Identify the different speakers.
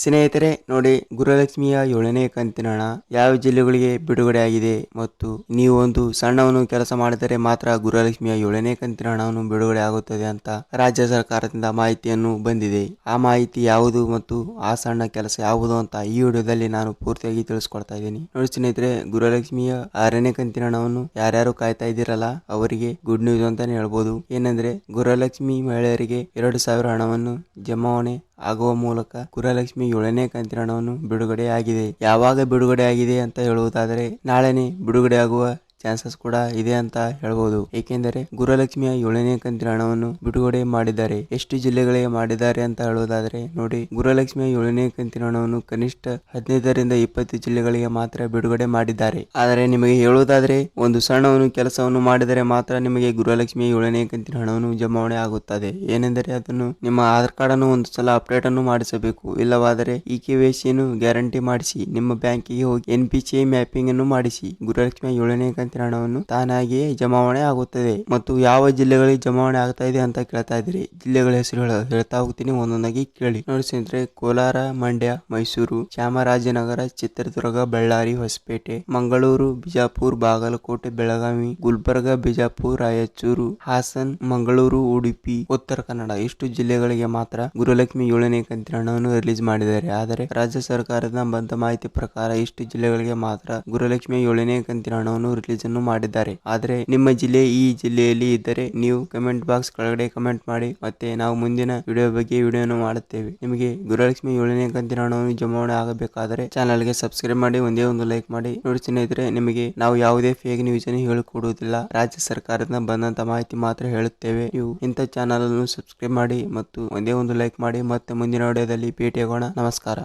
Speaker 1: ಸ್ನೇಹಿತರೆ, ನೋಡಿ, ಗುರುಲಕ್ಷ್ಮಿಯ ಏಳನೇ ಕಂತಿನ ಹಣ ಯಾವ ಜಿಲ್ಲೆಗಳಿಗೆ ಬಿಡುಗಡೆ ಆಗಿದೆ ಮತ್ತು ನೀವು ಒಂದು ಸಣ್ಣವನ್ನು ಕೆಲಸ ಮಾಡಿದರೆ ಮಾತ್ರ ಗುರುಲಕ್ಷ್ಮಿಯ ಏಳನೇ ಕಂತಿನ ಹಣವನ್ನು ಬಿಡುಗಡೆ ಆಗುತ್ತದೆ ಅಂತ ರಾಜ್ಯ ಸರ್ಕಾರದಿಂದ ಮಾಹಿತಿಯನ್ನು ಬಂದಿದೆ. ಆ ಮಾಹಿತಿ ಯಾವುದು ಮತ್ತು ಆ ಸಣ್ಣ ಕೆಲಸ ಯಾವುದು ಅಂತ ಈ ವಿಡಿಯೋದಲ್ಲಿ ನಾನು ಪೂರ್ತಿಯಾಗಿ ತಿಳಿಸ್ಕೊಡ್ತಾ ಇದ್ದೀನಿ. ನೋಡಿ ಸ್ನೇಹಿತರೆ, ಗುರುಲಕ್ಷ್ಮಿಯ ಆರನೇ ಕಂತಿನ ಹಣವನ್ನು ಯಾರ್ಯಾರು ಕಾಯ್ತಾ ಇದ್ದೀರಲ್ಲ, ಅವರಿಗೆ ಗುಡ್ ನ್ಯೂಸ್ ಅಂತಾನೆ ಹೇಳ್ಬೋದು. ಏನಂದ್ರೆ, ಗುರುಲಕ್ಷ್ಮಿ ಮಹಿಳೆಯರಿಗೆ ಎರಡು ಸಾವಿರ ಹಣವನ್ನು ಜಮಾವಣೆ ಆಗುವ ಮೂಲಕ ಗುರಲಕ್ಷ್ಮಿ ಏಳನೇ ಕಂತಿನ ಹಣವನ್ನು ಬಿಡುಗಡೆ ಆಗಿದೆ ಯಾವಾಗ ಬಿಡುಗಡೆ ಆಗಿದೆ ಅಂತ ಹೇಳುವುದಾದರೆ ನಾಳೆನೇ ಬಿಡುಗಡೆ ಆಗುವ ಚಾನ್ಸಸ್ ಕೂಡ ಇದೆ ಅಂತ ಹೇಳ್ಬೋದು. ಏಕೆಂದರೆ ಗುರುಲಕ್ಷ್ಮಿಯ ಏಳನೇ ಕಂತಿನ ಹಣವನ್ನು ಬಿಡುಗಡೆ ಮಾಡಿದ್ದಾರೆ. ಎಷ್ಟು ಜಿಲ್ಲೆಗಳಿಗೆ ಮಾಡಿದ್ದಾರೆ ಅಂತ ಹೇಳುವುದಾದ್ರೆ ನೋಡಿ, ಗುರುಲಕ್ಷ್ಮಿಯ ಏಳನೇ ಕಂತಿನ ಹಣವನ್ನು ಕನಿಷ್ಠ ಹದಿನೈದರಿಂದ ಇಪ್ಪತ್ತು ಜಿಲ್ಲೆಗಳಿಗೆ ಮಾತ್ರ ಬಿಡುಗಡೆ ಮಾಡಿದ್ದಾರೆ. ಆದರೆ ನಿಮಗೆ ಹೇಳುವುದಾದ್ರೆ ಒಂದು ಸಣ್ಣವನ್ನು ಕೆಲಸವನ್ನು ಮಾಡಿದರೆ ಮಾತ್ರ ನಿಮಗೆ ಗುರುಲಕ್ಷ್ಮಿಯ ಏಳನೇ ಕಂತಿನ ಹಣವನ್ನು ಜಮಾವಣೆ ಆಗುತ್ತದೆ. ಏನೆಂದರೆ ಅದನ್ನು ನಿಮ್ಮ ಆಧಾರ್ ಕಾರ್ಡ್ ಅನ್ನು ಒಂದು ಸಲ ಅಪ್ಡೇಟ್ ಅನ್ನು ಮಾಡಿಸಬೇಕು. ಇಲ್ಲವಾದರೆ ಇ ಕೆ ಗ್ಯಾರಂಟಿ ಮಾಡಿಸಿ, ನಿಮ್ಮ ಬ್ಯಾಂಕಿಗೆ ಹೋಗಿ ಎನ್ ಪಿ ಸಿ ಮ್ಯಾಪಿಂಗ್ ಅನ್ನು ಮಾಡಿಸಿ, ಗುರುಲಕ್ಷ್ಮಿಯ ಏಳನೇ ಕಂತಿನ ಹಣವನ್ನು ತಾನಾಗಿಯೇ ಜಮಾವಣೆ ಆಗುತ್ತದೆ. ಮತ್ತು ಯಾವ ಜಿಲ್ಲೆಗಳಿಗೆ ಜಮಾವಣೆ ಆಗ್ತಾ ಇದೆ ಅಂತ ಕೇಳ್ತಾ ಇದ್ದೀರಿ? ಜಿಲ್ಲೆಗಳ ಹೆಸರು ಹೇಳ- ಹೇಳ್ತಾ ಹೋಗ್ತೀನಿ. ಒಂದೊಂದಾಗಿ ಕೇಳಿ. ನೋಡಿ ಕೋಲಾರ, ಮಂಡ್ಯ, ಮೈಸೂರು, ಚಾಮರಾಜನಗರ, ಚಿತ್ರದುರ್ಗ, ಬಳ್ಳಾರಿ, ಹೊಸಪೇಟೆ, ಮಂಗಳೂರು, ಬಿಜಾಪುರ್, ಬಾಗಲಕೋಟೆ, ಬೆಳಗಾವಿ, ಗುಲ್ಬರ್ಗ, ಬಿಜಾಪುರ್, ರಾಯಚೂರು, ಹಾಸನ್, ಮಂಗಳೂರು, ಉಡುಪಿ, ಉತ್ತರ ಕನ್ನಡ. ಇಷ್ಟು ಜಿಲ್ಲೆಗಳಿಗೆ ಮಾತ್ರ ಗುರುಲಕ್ಷ್ಮಿ ಏಳನೇ ಕಂತಿನ ಹಣವನ್ನು ರಿಲೀಸ್ ಮಾಡಿದ್ದಾರೆ. ಆದರೆ ರಾಜ್ಯ ಸರ್ಕಾರದ ಬಂದ ಮಾಹಿತಿ ಪ್ರಕಾರ ಇಷ್ಟು ಜಿಲ್ಲೆಗಳಿಗೆ ಮಾತ್ರ ಗುರುಲಕ್ಷ್ಮಿ ಏಳನೇ ಕಂತಿನ ಹಣವನ್ನು ರಿಲೀಸ್ ಅನ್ನು ಮಾಡಿದ್ದಾರೆ. ಆದರೆ ನಿಮ್ಮ ಜಿಲ್ಲೆ ಈ ಜಿಲ್ಲೆಯಲ್ಲಿ ಇದ್ದರೆ ನೀವು ಕಮೆಂಟ್ ಬಾಕ್ಸ್ ಕೆಳಗಡೆ ಕಮೆಂಟ್ ಮಾಡಿ ಮತ್ತೆ ನಾವು ಮುಂದಿನ ವಿಡಿಯೋ ಬಗ್ಗೆ ವಿಡಿಯೋನು ಮಾಡುತ್ತೇವೆ. ನಿಮಗೆ ಗುರುಲಕ್ಷ್ಮಿ ಏಳನೇ ಕಂತಿನ ಹಣವನ್ನು ಜಮಾವಣೆ ಆಗಬೇಕಾದರೆ ಚಾನಲ್ಗೆ ಸಬ್ಸ್ಕ್ರೈಬ್ ಮಾಡಿ, ಒಂದೇ ಒಂದು ಲೈಕ್ ಮಾಡಿ. ನೋಡಿ ಸ್ನೇಹಿತರೆ, ನಿಮಗೆ ನಾವು ಯಾವುದೇ ಫೇಕ್ ನ್ಯೂಸ್ ಅನ್ನು ಹೇಳಿಕೊಡುವುದಿಲ್ಲ. ರಾಜ್ಯ ಸರ್ಕಾರದಿಂದ ಬಂದಂತ ಮಾಹಿತಿ ಮಾತ್ರ ಹೇಳುತ್ತೇವೆ. ನೀವು ಇಂಥ ಚಾನಲ್ ಅನ್ನು ಸಬ್ಸ್ಕ್ರೈಬ್ ಮಾಡಿ ಮತ್ತು ಒಂದೇ ಒಂದು ಲೈಕ್ ಮಾಡಿ. ಮತ್ತೆ ಮುಂದಿನ ವಿಡಿಯೋದಲ್ಲಿ ಭೇಟಿಯಾಗೋಣ. ನಮಸ್ಕಾರ.